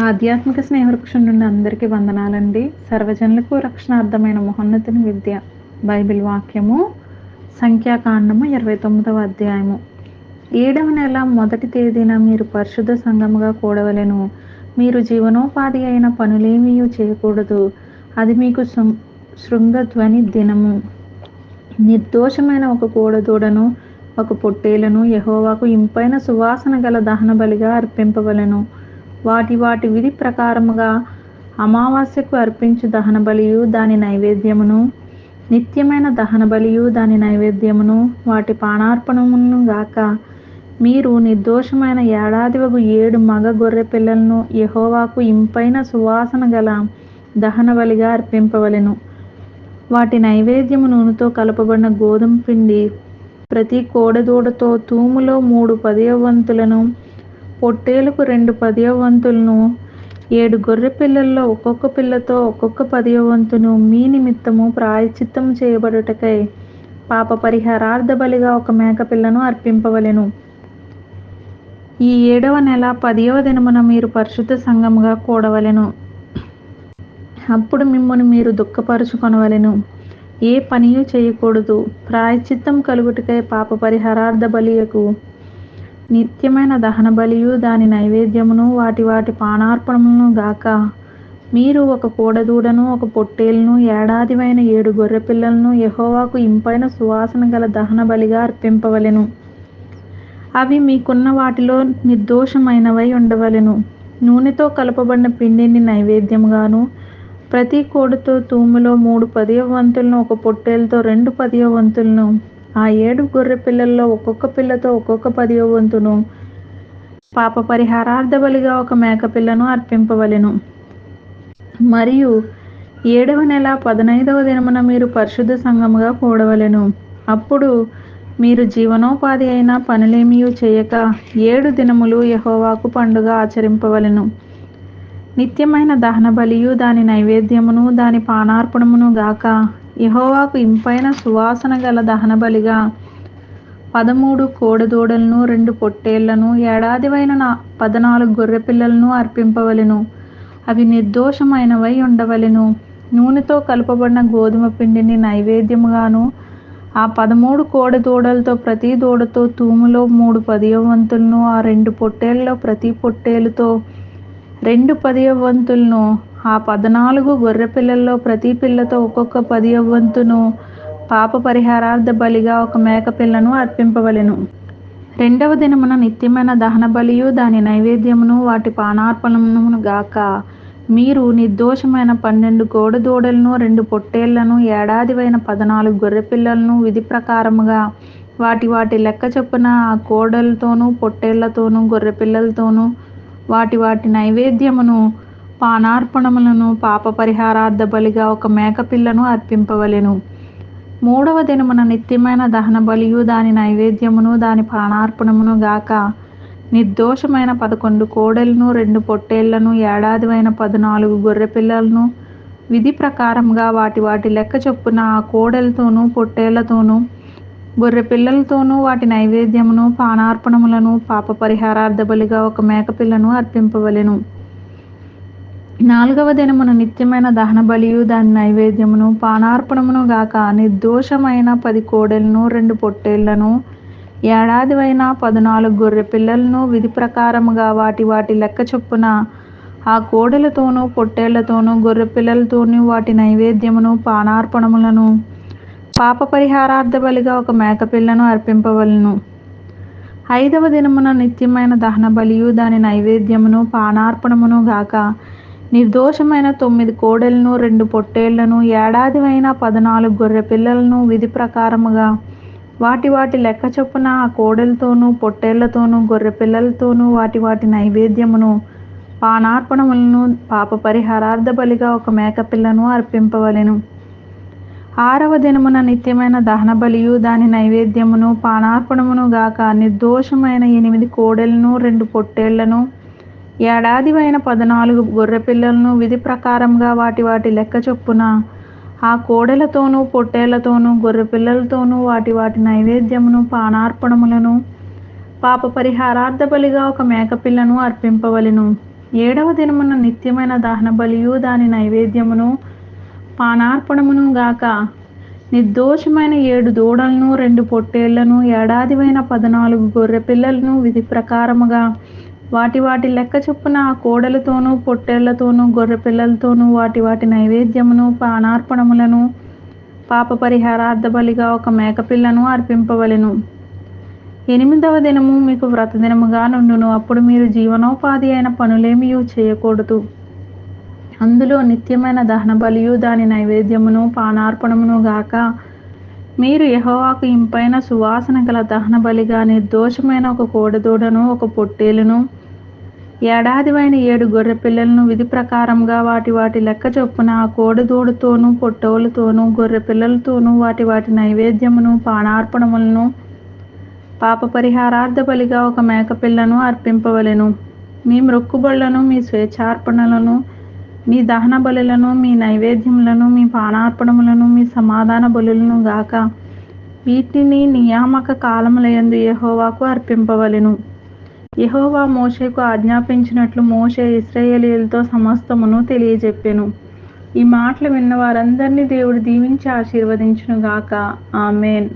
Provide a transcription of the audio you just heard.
ఆధ్యాత్మిక స్నేహవృక్షం నుండి అందరికీ వందనాలండి. సర్వజనులకు రక్షణార్థమైన మహోన్నతిని విద్య. బైబిల్ వాక్యము సంఖ్యాకాండము ఇరవై తొమ్మిదవ అధ్యాయము. ఏడవ నెల మొదటి తేదీన మీరు పరిశుద్ధ సంఘముగా కూడవలెను. మీరు జీవనోపాధి అయిన పనులేమీ చేయకూడదు. అది మీకు శృంగధ్వని దినము. నిర్దోషమైన ఒక కోడదూడను ఒక పొట్టేలను యహోవాకు ఇంపైన సువాసన గల దహన బలిగా అర్పింపవలెను. వాటి వాటి విధి ప్రకారముగా అమావాస్యకు అర్పించు దహన బలియు దాని నైవేద్యమును నిత్యమైన దహన బలియు దాని నైవేద్యమును వాటి పానార్పణమును గాక మీరు నిర్దోషమైన ఏడాదివగు ఏడు మగ గొర్రె పిల్లలను యహోవాకు ఇంపైన సువాసన గల దహన బలిగా అర్పింపవలెను. వాటి నైవేద్యము నూనెతో కలపబడిన గోధుమ పిండి ప్రతి కోడెదూడతో తూములో మూడు పదివ వంతులను పొట్టేలకు రెండు పదివ వంతులను ఏడు గొర్రె పిల్లల్లో ఒక్కొక్క పిల్లతో ఒక్కొక్క పదివ వంతును మీ నిమిత్తము ప్రాయచిత్తం చేయబడుటకై పాప పరిహారార్థ బలిగా ఒక మేకపిల్లను అర్పింపవలెను. ఈ ఏడవ నెల పదియవ దినమున మీరు పరిశుద్ధ సంఘముగా కూడవలెను. అప్పుడు మిమ్మల్ని మీరు దుఃఖపరుచుకొనవలెను. ఏ పనియు చేయకూడదు. ప్రాయచిత్తం కలుగుటకై పాప పరిహారార్థ బలియకు నిత్యమైన దహన బలియు దాని నైవేద్యమును వాటి వాటి పానార్పణమును గాక. మీరు ఒక కోడదూడను ఒక పొట్టేలును ఏడాదివైన ఏడు గొర్రె పిల్లలను యెహోవాకు ఇంపైన సువాసన గల దహన బలిగా అర్పింపవలెను. అవి మీకున్న వాటిలో నిర్దోషమైనవై ఉండవలెను. నూనెతో కలపబడిన పిండిని నైవేద్యంగాను ప్రతి కోడితో తూములో మూడు పదివ వంతులను ఒక పొట్టేలతో రెండు పదివ వంతులను ఆ ఏడు గొర్రె పిల్లల్లో ఒక్కొక్క పిల్లతో ఒక్కొక్క పదివ వంతును పాప పరిహారార్థ బలిగా ఒక మేక పిల్లను అర్పింపవలెను. మరియు ఏడవ నెల పదనైదవ దినమున మీరు పరిశుద్ధ సంఘముగా కూడవలెను. అప్పుడు మీరు జీవనోపాధి అయిన పనులేమీ చేయక ఏడు దినములు యహోవాకు పండుగ ఆచరింపవలెను. నిత్యమైన దహన బలియు దాని నైవేద్యమును దాని పానార్పణమును గాక యహోవాకు ఇంపైన సువాసన గల దహన బలిగా పదమూడు కోడదూడలను రెండు పొట్టేళ్ళను ఏడాదివైన నా పద్నాలుగు గొర్రె పిల్లలను అర్పింపవలెను. అవి నిర్దోషమైనవై ఉండవలెను. నూనెతో కలపబడిన గోధుమ పిండిని నైవేద్యముగాను ఆ పదమూడు కోడి దూడలతో ప్రతి దూడతో తూములో మూడు పదియవంతులను ఆ రెండు పొట్టేళ్ళలో ప్రతి పొట్టేలుతో రెండు పదియవంతులను ఆ పద్నాలుగు గొర్రె పిల్లల్లో ప్రతి పిల్లతో ఒక్కొక్క పది వంతును పాప పరిహారార్థ బలిగా ఒక మేక పిల్లను అర్పింపవలెను. రెండవ దినమున నిత్యమైన దహన బలియు దాని నైవేద్యమును వాటి పానార్పణమును గాక మీరు నిర్దోషమైన పన్నెండు కోడదూడలను రెండు పొట్టేళ్ళను ఏడాదివైన పద్నాలుగు గొర్రె పిల్లలను విధి ప్రకారముగా వాటి వాటి లెక్క చొప్పున ఆ కోడలతోనూ పొట్టేళ్ళతోనూ గొర్రె పిల్లలతోనూ వాటి వాటి నైవేద్యమును పానార్పణములను పాప పరిహారార్థ బలిగా ఒక మేకపిల్లను అర్పింపవలెను. మూడవ దినమున నిత్యమైన దహన బలియు దాని నైవేద్యమును దాని పానార్పణమును గాక నిర్దోషమైన పదకొండు కోడెలను రెండు పొట్టేళ్ళను ఏడాదివైన పద్నాలుగు గొర్రె పిల్లలను విధి ప్రకారంగా వాటి వాటి లెక్క చొప్పున ఆ కోడెలతోనూ పొట్టేళ్ళతోనూ గొర్రె పిల్లలతోనూ వాటి నైవేద్యమును పానార్పణములను పాప పరిహారార్థ బలిగా ఒక మేకపిల్లను అర్పింపవలెను. నాలుగవ దినమున నిత్యమైన దహన బలియు దాని నైవేద్యమును పానార్పణమును గాక నిర్దోషమైన పది కోడెలను రెండు పొట్టేళ్ళను ఏడాదివైన పద్నాలుగు గొర్రె పిల్లలను విధి ప్రకారముగా వాటి వాటి లెక్క చొప్పున ఆ కోడెలతోనూ పొట్టేళ్ళతోనూ గొర్రె పిల్లలతోనూ వాటి నైవేద్యమును పానార్పణములను పాప పరిహారార్థ బలిగా ఒక మేకపిల్లను అర్పింపవలను. ఐదవ దినమున నిత్యమైన దహన బలియు దాని నైవేద్యమును పానార్పణమును గాక నిర్దోషమైన తొమ్మిది కోడెలను రెండు పొట్టేళ్ళను ఏడాదివైన పద్నాలుగు గొర్రె పిల్లలను విధి ప్రకారముగా. వాటి వాటి లెక్క చొప్పున ఆ కోడెలతోనూ పొట్టేళ్ళతోనూ గొర్రె పిల్లలతోనూ వాటి వాటి నైవేద్యమును పానార్పణములను పాప పరిహారార్థ బలిగా ఒక మేకపిల్లను అర్పింపవలెను. ఆరవ దినమున నిత్యమైన దహన బలియు దాని నైవేద్యమును పానార్పణమును గాక నిర్దోషమైన ఎనిమిది కోడెలను రెండు పొట్టేళ్ళను ఏడాదివైన పద్నాలుగు గొర్రె పిల్లలను విధి ప్రకారంగా వాటి వాటి లెక్క చొప్పున ఆ కోడెలతోనూ పొట్టేళ్ళతోనూ గొర్రె పిల్లలతోనూ వాటి వాటి నైవేద్యమును పానార్పణములను పాప పరిహారార్థ బలిగా ఒక మేకపిల్లను అర్పింపవలెను. ఏడవ దినమున నిత్యమైన దహన బలియు దాని నైవేద్యమును పానార్పణమును గాక నిర్దోషమైన ఏడు దూడలను రెండు పొట్టేళ్ళను ఏడాదివైన పద్నాలుగు గొర్రెపిల్లలను విధి ప్రకారముగా వాటి వాటి లెక్క చొప్పున ఆ కోడలతోనూ పొట్టేళ్ళతోనూ గొర్రె పిల్లలతోనూ వాటి వాటి నైవేద్యమును పానార్పణములను పాప పరిహారార్థ బలిగా ఒక మేకపిల్లను అర్పింపవలెను. ఎనిమిదవ దినము మీకు వ్రతదినముగా నుండును. అప్పుడు మీరు జీవనోపాధి అయిన పనులేమీ చేయకూడదు. అందులో నిత్యమైన దహన బలియు దాని నైవేద్యమును పానార్పణమును గాక మీరు యహోవాకు ఇంపైన సువాసన గల దహన బలిగా నిర్దోషమైన ఒక కోడదూడను ఒక పొట్టేలును ఏడాదివైన ఏడు గొర్రె పిల్లలను విధి ప్రకారంగా వాటి వాటి లెక్క చొప్పున కోడదూడతోనూ పొట్టోలతోనూ గొర్రె పిల్లలతోనూ వాటి వాటి నైవేద్యమును పానార్పణములను పాప పరిహారార్థ బలిగా ఒక మేకపిల్లను అర్పింపవలెను. మీ మ్రొక్కుబళ్ళను మీ స్వేచ్ఛార్పణలను మీ దహన బలులను మీ నైవేద్యములను మీ పానార్పణములను మీ సమాధాన బలులను గాక వీటిని నియామక కాలములయందు యహోవాకు అర్పింపవలెను. యహోవా మోషేకు ఆజ్ఞాపించినట్లు మోషే ఇస్రాయేలీలతో సమస్తమును తెలియజెప్పెను. ఈ మాటలు విన్న వారందరినీ దేవుడు దీవించి ఆశీర్వదించును గాక ఆమెన్.